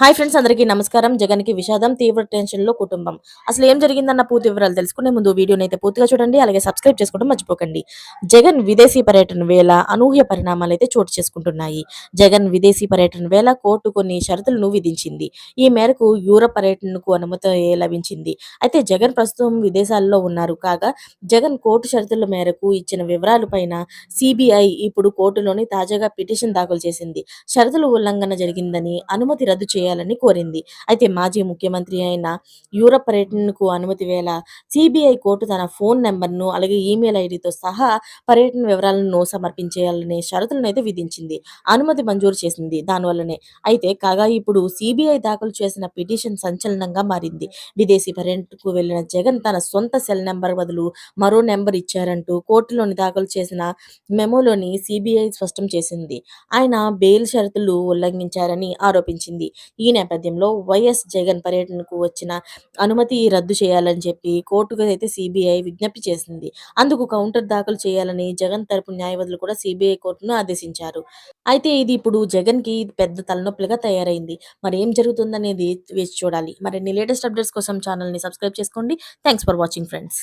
Hi friends అందరికీ నమస్కారం. జగన్కి విషాదం తీవ్ర టెన్షన్లో కుటుంబం. అసలు ఏం జరిగిందన్న పూర్తి వివరాలు తెలుసుకునే ముందు వీడియోని అయితే పూర్తిగా చూడండి అలాగే సబ్స్క్రైబ్ చేసుకోవడం మర్చిపోకండి. జగన్ విదేశీ పర్యటన వేళ అనూహ్య పరిణామాలు అయితే చోటు చేసుకుంటున్నాయి. జగన్ విదేశీ పర్యటన వేళ కోర్టు కొన్ని షరతులను విధించింది. ఈ మేరకు యూరప్ పర్యటనకు అనుమతి లభించింది. అయితే జగన్ ప్రస్తుతం విదేశాల్లో ఉన్నారు. కాగా జగన్ కోర్టు షరతుల మేరకు ఇచ్చిన వివరాలు పైన సిబిఐ ఇప్పుడు కోర్టులోని తాజాగా పిటిషన్ దాఖలు చేసింది. షరతుల ఉల్లంఘన జరిగిందని అనుమతి రద్దు చేయాలని కోరింది. అయితే మాజీ ముఖ్యమంత్రి అయిన యూరప్ పర్యటనకు అనుమతి వేళ సిబిఐ కోర్టు తన ఫోన్ నెంబర్ను అలాగే ఈమెయిల్ ఐడితో సహా పర్యటన వివరాలను సమర్పించేయాలనే షరతులను అయితే విధించింది. అనుమతి మంజూరు చేసింది. దానివల్లనే అయితే కాగా ఇప్పుడు సిబిఐ దాఖలు చేసిన పిటిషన్ సంచలనంగా మారింది. విదేశీ పర్యటనకు వెళ్ళిన జగన్ తన సొంత సెల్ నెంబర్ బదులు మరో నెంబర్ ఇచ్చారంటూ కోర్టులోని దాఖలు చేసిన మెమోలోని సిబిఐ స్పష్టం చేసింది. ఆయన బెయిల్ షరతులు ఉల్లంఘించారని ఆరోపించింది. ఈ నేపథ్యంలో వైఎస్ జగన్ పర్యటనకు వచ్చిన అనుమతి రద్దు చేయాలని చెప్పి కోర్టుకు అయితే సిబిఐ విజ్ఞప్తి చేసింది. అందుకు కౌంటర్ దాఖలు చేయాలని జగన్ తరపు న్యాయవాదులు కూడా సిబిఐ కోర్టును ఆదేశించారు. అయితే ఇది ఇప్పుడు జగన్కి పెద్ద తలనొప్పిగా తయారైంది. మరి ఏం జరుగుతుందనేది వేచి చూడాలి. మరిన్ని లేటెస్ట్ అప్డేట్స్ కోసం ఛానల్ని సబ్స్క్రైబ్ చేసుకోండి. Thanks for watching friends.